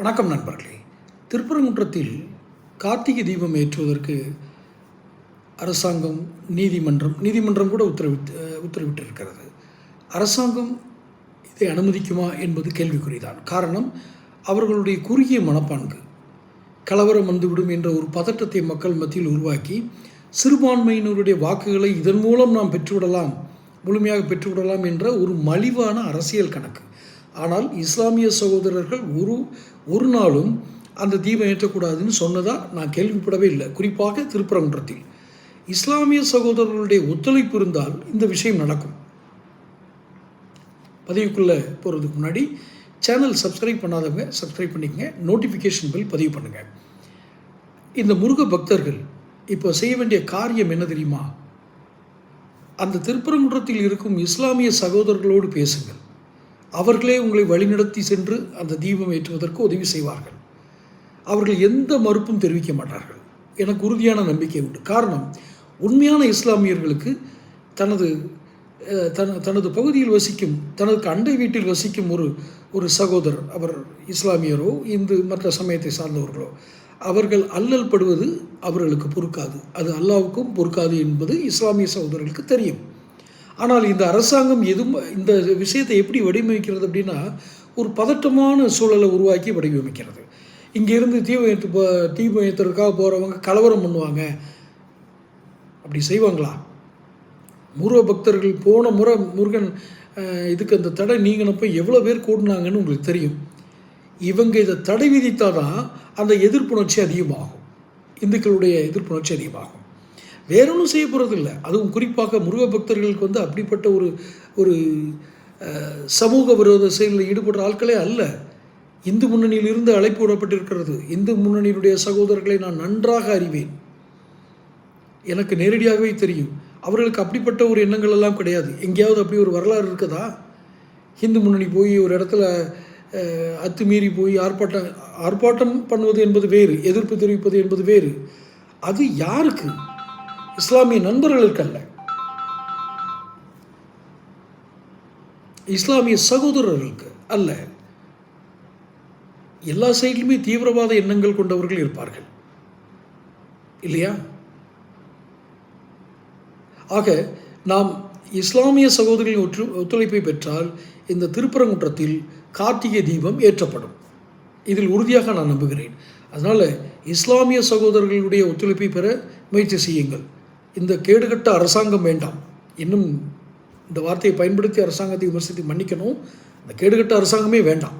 வணக்கம் நண்பர்களே. திருப்பரங்குன்றத்தில் கார்த்திகை தீபம் ஏற்றுவதற்கு அரசாங்கம் நீதிமன்றம் நீதிமன்றம் கூட உத்தரவிட்டு உத்தரவிட்டிருக்கிறது. அரசாங்கம் இதை அனுமதிக்குமா என்பது கேள்விக்குறிதான். காரணம் அவர்களுடைய குறுகிய மனப்பான்கு கலவரம் வந்துவிடும் என்ற ஒரு பதட்டத்தை மக்கள் மத்தியில் உருவாக்கி சிறுபான்மையினருடைய வாக்குகளை இதன் மூலம் நாம் பெற்றுவிடலாம் முழுமையாக பெற்றுவிடலாம் என்ற ஒரு மலிவான அரசியல் கணக்கு. ஆனால் இஸ்லாமிய சகோதரர்கள் ஒரு ஒரு நாளும் அந்த தீபம் ஏற்றக்கூடாதுன்னு சொன்னதாக நான் கேள்விப்படவே இல்லை. குறிப்பாக திருப்பரங்குன்றத்தில். இஸ்லாமிய சகோதரர்களுடைய ஒத்துழைப்பு இருந்தால் இந்த விஷயம் நடக்கும். பதிவுக்குள்ளே போகிறதுக்கு முன்னாடி சேனல் சப்ஸ்கிரைப் பண்ணாதவங்க சப்ஸ்கிரைப் பண்ணிக்கங்க. நோட்டிஃபிகேஷன் பில் பதிவு பண்ணுங்கள் இந்த முருக பக்தர்கள் இப்போ செய்ய வேண்டிய காரியம் என்ன தெரியுமா? அந்த திருப்பரங்குன்றத்தில் இருக்கும் இஸ்லாமிய சகோதரர்களோடு பேசுங்கள். அவர்களே உங்களை வழிநடத்தி சென்று அந்த தீபம் ஏற்றுவதற்கு உதவி செய்வார்கள். அவர்கள் எந்த மறுப்பும் தெரிவிக்க மாட்டார்கள். எனக்கு உறுதியான நம்பிக்கை உண்டு. காரணம் உண்மையான இஸ்லாமியர்களுக்கு தனது தன் தனது பகுதியில் வசிக்கும் தனது அண்டை வீட்டில் வசிக்கும் ஒரு ஒரு சகோதரர் அவர் இஸ்லாமியரோ இந்து மற்ற சமயத்தை சார்ந்தவர்களோ அவர்கள் அல்லல் படுவது அவர்களுக்கு பொறுக்காது. அது அல்லாவுக்கும் பொறுக்காது என்பது இஸ்லாமிய சகோதரர்களுக்கு தெரியும். ஆனால் இந்த அரசாங்கம் எதுவும் இந்த விஷயத்தை எப்படி வடிவமைக்கிறது அப்படின்னா ஒரு பதட்டமான சூழலை உருவாக்கி வடிவமைக்கிறது. இங்கேருந்து தீபயத்து ஏற்று போ தீபயத்திற்காக போகிறவங்க கலவரம் பண்ணுவாங்க. அப்படி செய்வாங்களா? முருக பக்தர்கள் போன முறை முருகன் இதுக்கு அந்த தடை நீங்கினப்போ எவ்வளோ பேர் கூடினாங்கன்னு உங்களுக்கு தெரியும். இவங்க இதை தடை விதித்தால் தான் அந்த எதிர்ப்புணர்ச்சி அதிகமாகும். இந்துக்களுடைய எதிர்ப்புணர்ச்சி அதிகமாகும். வேற ஒன்றும் செய்ய போகிறது இல்லை அதுவும் குறிப்பாக முருக பக்தர்களுக்கு வந்து அப்படிப்பட்ட ஒரு ஒரு சமூக விரோத செயலில் ஈடுபடுற ஆட்களே அல்ல. இந்து முன்னணியிலிருந்து அழைப்பு விடப்பட்டிருக்கிறது. இந்து முன்னணியினுடைய சகோதரர்களை நான் நன்றாக அறிவேன். எனக்கு நேரடியாகவே தெரியும். அவர்களுக்கு அப்படிப்பட்ட ஒரு எண்ணங்கள் எல்லாம் கிடையாது. எங்கேயாவது அப்படி ஒரு வரலாறு இருக்குதா? ஹிந்து முன்னணி போய் ஒரு இடத்துல அத்துமீறி போய் ஆர்ப்பாட்டம் ஆர்ப்பாட்டம் பண்ணுவது என்பது வேறு எதிர்ப்பு தெரிவிப்பது என்பது வேறு. அது யாருக்கு? இஸ்லாமிய நண்பர்களுக்கு அல்ல இஸ்லாமிய சகோதரர்களுக்கு அல்ல. எல்லா சைட்லையுமே தீவிரவாத எண்ணங்கள் கொண்டவர்கள் இருப்பார்கள். இல்லையா? ஆக நாம் இஸ்லாமிய சகோதரிகளின் ஒற்று ஒத்துழைப்பை பெற்றால் இந்த திருப்பரங்குன்றத்தில் கார்த்திகை தீபம் ஏற்றப்படும். இதில் உறுதியாக நான் நம்புகிறேன். அதனால் இஸ்லாமிய சகோதரர்களுடைய ஒத்துழைப்பை பெற முயற்சி செய்யுங்கள். இந்த கேடுகட்ட அரசாங்கம் வேண்டாம். இன்னும் இந்த வார்த்தையை பயன்படுத்தி அரசாங்கத்தை விமர்சித்து மன்னிக்கணும். இந்த கேடுகட்ட அரசாங்கமே வேண்டாம்.